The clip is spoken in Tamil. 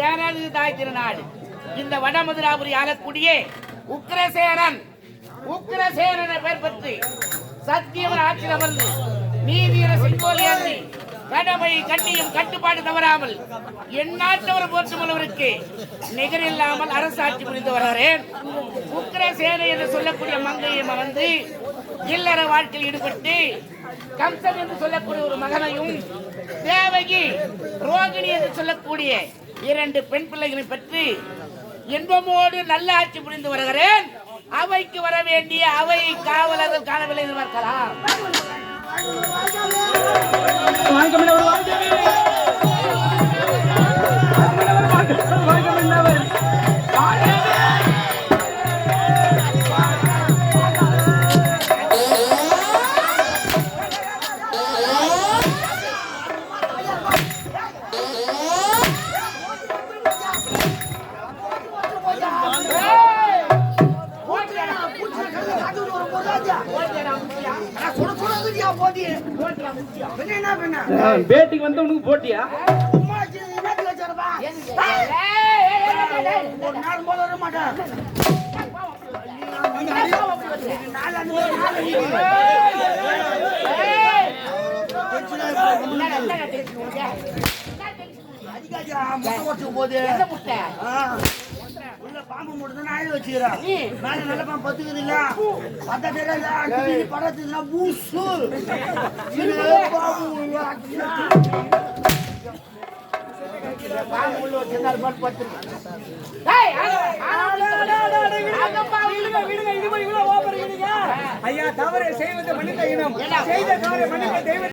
தாய் திருநாடு இந்த வடமதுராபுரி ஆளக்கூடிய உக்கிரசேனன் உக்கிரசேனனை பெயர் பற்றி சத்தியவன் ஆட்சியில் அமர்ந்து நீதியர செங்கோல் கடமை கண்ணியும் கட்டுப்பாடு தவறாமல் எந்நாட்டவர் போற்றுமளவருக்கு நிகரில்லாமல் அரசாட்சி புரிந்து வருகிறேன். உக்ரசேன என்று சொல்லக்கூடிய மங்கையும் வந்து இல்லற வாழ்க்கையில் ஈடுபட்டு கம்சன் என்று சொல்லக்கூடிய ஒரு மகனையும் தேவகி ரோகிணி என்று சொல்லக்கூடிய இரண்டு பெண் பிள்ளைகளை பற்றி இன்பமோடு நல்ல ஆட்சி புரிந்து வருகிறேன். அவைக்கு வர வேண்டிய அவை காவலர்கள் காணவில்லை என்று பார்க்கலாம். பேட்டிக்கு வந்து உனக்கு போட்டியா? என்ன முட்டை? உள்ள பாம்பு வச்சுக்கிறான் நீ. மேல நல்ல பத்துக்குது இல்ல பத்தா தெரியல திடீர்னு படத்துக்குன்னா பூசு. ஐயா தவறு செய்வது மனித இனம்? செய்த தவறு மனித தெய்வ